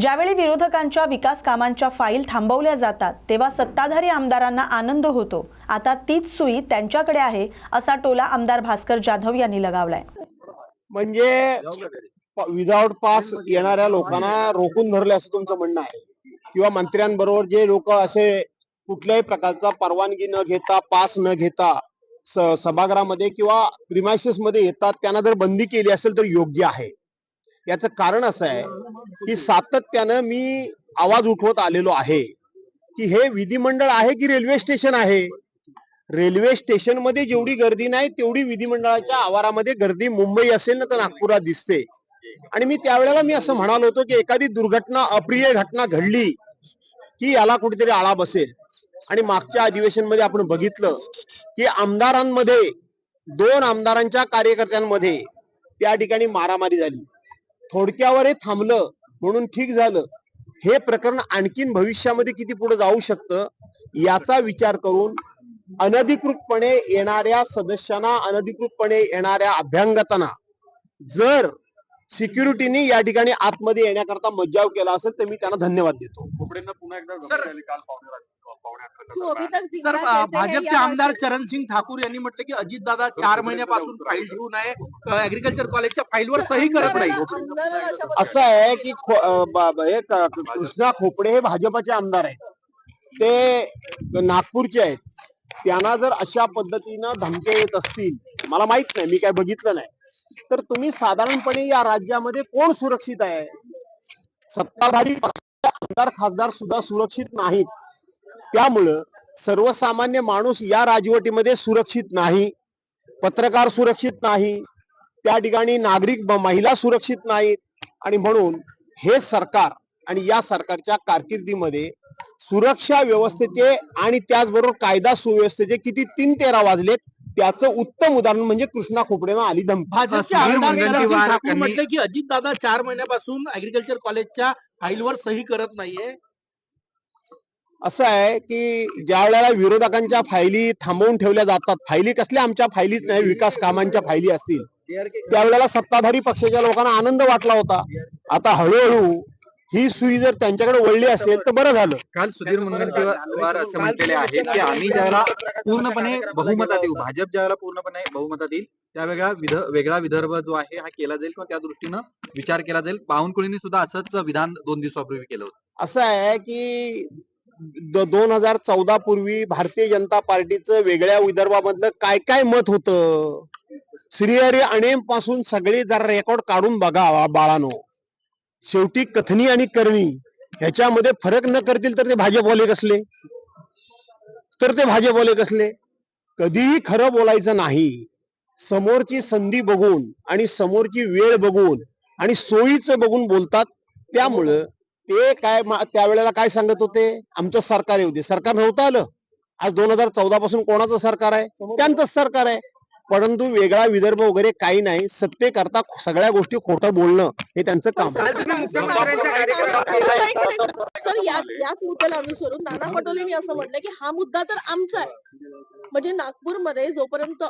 ज्यावेळी विरोधकांच्या विकास कामांच्या फाईल थांबवल्या जातात तेव्हा सत्ताधारी आमदारांना आनंद होतो. आता तीच सुई त्यांच्याकडे आहे असा टोला आमदार भास्कर जाधव यांनी लगावलाय. म्हणजे विदाउट पास येणाऱ्या लोकांना रोखून धरले असं तुमचं म्हणणं आहे? किंवा मंत्र्यांबरोबर जे लोक असे कुठल्याही प्रकारचा परवानगी न घेता पास न घेता सभागृहामध्ये किंवा प्रिमायसेस मध्ये येतात त्यांना जर बंदी केली असेल तर योग्य आहे. याचं कारण असं आहे की सातत्यानं मी आवाज उठवत आलेलो आहे की हे विधिमंडळ आहे की रेल्वे स्टेशन आहे? रेल्वे स्टेशनमध्ये जेवढी गर्दी नाही तेवढी विधिमंडळाच्या आवारामध्ये गर्दी मुंबई असेल ना तर नागपुरात दिसते. आणि मी त्यावेळेला मी असं म्हणालो होतो की एखादी दुर्घटना अप्रिय घटना घडली की याला कुठेतरी आळा बसेल. आणि मागच्या अधिवेशनमध्ये आपण बघितलं की आमदारांमध्ये दोन आमदारांच्या कार्यकर्त्यांमध्ये त्या ठिकाणी मारामारी झाली. थोडक्यावर हे थांबलं म्हणून ठीक झालं. हे प्रकरण आणखीन भविष्यामध्ये किती पुढे जाऊ शकतं याचा विचार करून अनधिकृतपणे येणाऱ्या सदस्यांना अनधिकृतपणे येणाऱ्या अभ्यंगतांना जर सिक्युरिटीनी या ठिकाणी आतमध्ये येण्याकरता मज्जाव केला असेल तर मी त्यांना धन्यवाद देतो. खोपडेंना पुन्हा एकदा सर- धमकी. तक सर है भाजपचे आमदार चरण सिंग ठाकूर यांनी म्हटलं की अजितदादा चार महिन्यापासून फाईल घेऊन आहे ऍग्रिकल्चर कॉलेजच्या फाईलवर सही करत नाही. असं आहे की हे कृष्णा खोपडे हे भाजपचे आमदार आहेत. ते नागपूरचे आहेत. त्यांना जर अशा पद्धतीनं धमक्या येत असतील मला माहीत नाही मी काय बघितलं नाही. तर तुम्ही साधारणपणे या राज्यामध्ये कोण सुरक्षित आहे? सत्ताधारी पक्षाचे आमदार खासदार सुद्धा सुरक्षित नाहीत. त्यामुळं सर्वसामान्य माणूस या राजवटीमध्ये सुरक्षित नाही पत्रकार सुरक्षित नाही त्या ठिकाणी नागरिक महिला सुरक्षित नाहीत आणि म्हणून हे सरकार आणि या सरकारच्या कारकिर्दीमध्ये सुरक्षा व्यवस्थेचे आणि त्याचबरोबर कायदा सुव्यवस्थेचे किती तीन तेरा वाजलेत त्याचं उत्तम उदाहरण म्हणजे कृष्णा खोपडेनं आली धमकी. की अजितदादा चार महिन्यापासून ऍग्रिकल्चर कॉलेजच्या फाईलवर सही करत नाहीये. असं आहे की ज्या वेळेला विरोधकांच्या फायली थांबवून ठेवल्या जातात फायली कसल्या आमच्या फायलीच नाही विकास कामांच्या फायली असतील त्यावेळेला सत्ताधारी पक्षाच्या लोकांना आनंद वाटला होता. आता हळूहळू ही सुई जर त्यांच्याकडे वळली असेल तर बरं झालं. काल सुधीर मुनगंटीवार असं म्हटलेले आहे की आम्ही ज्यावेळेला पूर्णपणे बहुमतात येऊ भाजप ज्यावेळेला पूर्णपणे बहुमतात येईल त्यावेळेला विध वेगळा विदर्भ जो आहे हा केला जाईल किंवा त्या दृष्टीनं विचार केला जाईल. बावनकुळींनी सुद्धा असंच विधान दोन दिवसापूर्वी केलं होतं. असं आहे की दोन हजार चौदा पूर्वी भारतीय जनता पार्टीचं वेगळ्या विदर्भामधलं काय काय मत होतं? श्रीहरी अणेमपासून सगळे जरा रेकॉर्ड काढून बघा बाळानो. शेवटी कथनी आणि करणी ह्याच्यामध्ये फरक न करतील तर ते भाजपवाले कसले? तर ते भाजपवाले कसले? कधीही खरं बोलायचं नाही. समोरची संधी बघून आणि समोरची वेळ बघून आणि सोयीचं बघून बोलतात. त्यामुळं ते काय त्यावेळेला काय सांगत होते? आमचं सरकार येऊ दे. सरकार नव्हतं आलं. आज दोन हजार चौदा पासून कोणाचं सरकार आहे? त्यांचंच सरकार आहे. परंतु वेगळा विदर्भ वगैरे काही नाही. सत्तेकरता सगळ्या गोष्टी खोटं बोलणं हे त्यांचं काम. आहे. सर याच मुद्द्याला अनुसरून नाना पटोलेंनी असं म्हटलं की हा मुद्दा तर आमचा आहे. म्हणजे नागपूरमध्ये जोपर्यंत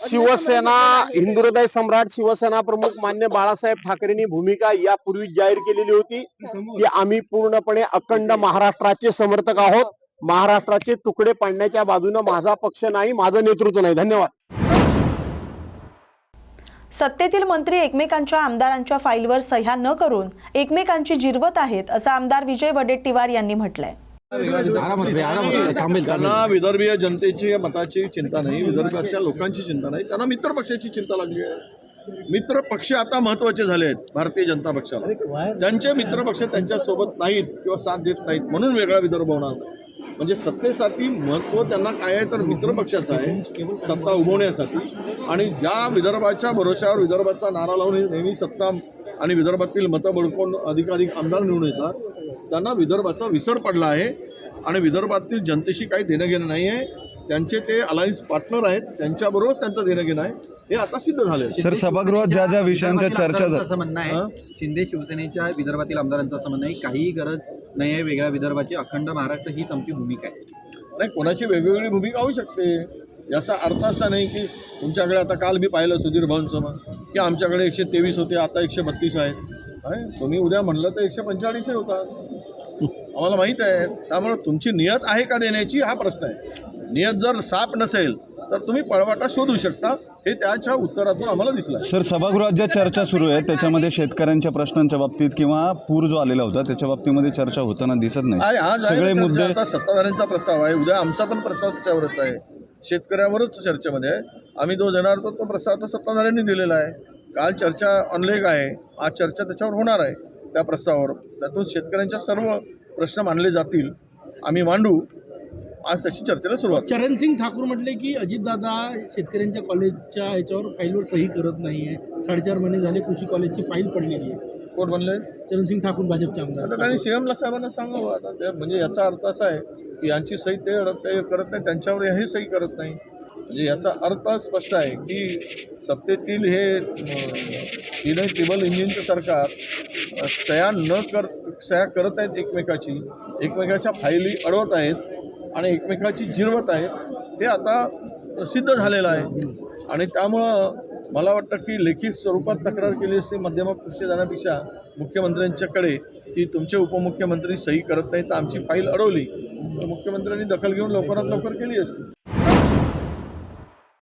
शिवसेना आहे, हिंदू हृदय सम्राट शिवसेना प्रमुख मान्य बाळासाहेब ठाकरेंनी भूमिका यापूर्वी जाहीर केलेली होती की आम्ही पूर्णपणे अखंड महाराष्ट्राचे समर्थक आहोत. महाराष्ट्राचे तुकडे पाडण्याच्या बाजूने माझा पक्ष नाही माझं नेतृत्व नाही. धन्यवाद. सत्तेतील मंत्री एकमेकांच्या आमदारांच्या फाईलवर सह्या न करून एकमेकांची जिरवत आहेत असं आमदार विजय वडेट्टीवार यांनी म्हटलंय. त्यांना विदर्भीय जनतेची मताची चिंता नाही विदर्भाच्या लोकांची चिंता नाही त्यांना मित्र पक्षाची चिंता लागली आहे. मित्र पक्ष आता महत्त्वाचे झाले आहेत भारतीय जनता पक्षाला. त्यांचे मित्र पक्ष त्यांच्यासोबत नाहीत किंवा साथ देत नाहीत म्हणून वेगळा विदर्भ होणार नाही. म्हणजे सत्तेसाठी महत्त्व त्यांना काय आहे तर मित्र पक्षाचं आहे. सत्ता उभवण्यासाठी आणि ज्या विदर्भाच्या भरोश्यावर विदर्भाचा नारा लावून हे नेहमी सत्ता आणि विदर्भातील मतं बळकून अधिकाधिक आमदार निवडून येतात त्यांना विदर्भाचा विसर पडला आहे. आणि विदर्भातील जनतेशी काही देणं घेणं नाही आहे. त्यांचे ते अलायन्स पार्टनर आहेत. त्यांच्याबरोबरच त्यांचं देणं घेणं आहे. हे आता सिद्ध झालं आहे. सर सभागृहात ज्या ज्या विषयांच्या चर्चा असं म्हणणं आहे. शिंदे शिवसेनेच्या विदर्भातील आमदारांचं असं म्हणणं आहे. काहीही गरज नाही आहे वेगळ्या विदर्भाची अखंड महाराष्ट्र हीच आमची भूमिका आहे. नाही कोणाची वेगवेगळी भूमिका होऊ शकते? याचा अर्थ असा नाही की तुमच्याकडे आता काल मी पाहिलं सुधीर भाऊंचं मग की आमच्याकडे एकशे तेवीस होते आता एकशे बत्तीस आहेत तुम्ही उद्या म्हणलं तर एकशे पंचेचाळीस होतात आम्हाला माहीत आहे त्यामुळे तुमची नियत आहे का देण्याची? हा प्रश्न आहे. नियत जर साप नसेल तर तुम्ही पळवाटा शोधू शकता. हे त्याच्या उत्तरातून आम्हाला दिसलं सर सभागृहात ज्या चर्चा सुरू आहे त्याच्यामध्ये शेतकऱ्यांच्या प्रश्नांच्या बाबतीत किंवा पूर जो आलेला होता त्याच्या बाबतीमध्ये चर्चा होताना दिसत नाही. आज सगळे. मुद्दे आता सत्ताधाऱ्यांचा प्रस्ताव आहे. उद्या आमचा पण प्रस्ताव त्याच्यावरच आहे. शेतकऱ्यावरच चर्चेमध्ये आहे. आम्ही जो देणार तर तो प्रस्ताव आता सत्ताधाऱ्यांनी दिलेला आहे. काल चर्चा ऑनलाईन आहे. आज चर्चा त्याच्यावर होणार आहे त्या प्रस्तावावर. त्यातून शेतकऱ्यांच्या सर्व प्रश्न मांडले जातील. आम्ही मांडू. आज त्याची चर्चेला सुरुवात. चरणसिंग ठाकूर म्हटले की अजितदादा शेतकऱ्यांच्या कॉलेजच्या याच्यावर फाईलवर सही करत नाहीये. साडेचार महिने झाले कृषी कॉलेजची फाईल पडलेली आहे. कोण म्हणले चरणसिंग ठाकूर भाजपचे आमदार. आता त्यांनी सीएमला साहेबांना सांगावं. आता ते म्हणजे याचा अर्थ असा आहे की यांची सही ते ते करत नाही त्यांच्यावर हे सही करत नाही. म्हणजे याचा अर्थ स्पष्ट आहे की सत्तेतील हे अं, तीनही ट्रिबल इंजिनचं सरकार अं, सह्या न कर सह्या करत आहेत एकमेकाची. एकमेकाच्या फायली अडवत आहेत. आणि एकमेकाची जिरवत आहेत हे आता सिद्ध झालेलं आहे. आणि त्यामुळं मला वाटतं की लेखी स्वरूपात तक्रार केली असती माध्यमापेक्षा जाण्यापेक्षा मुख्यमंत्र्यांच्याकडे की तुमचे उपमुख्यमंत्री सही करत नाही तर आमची फाईल अडवली तर मुख्यमंत्र्यांनी दखल घेऊन लवकरात लवकर केली असती.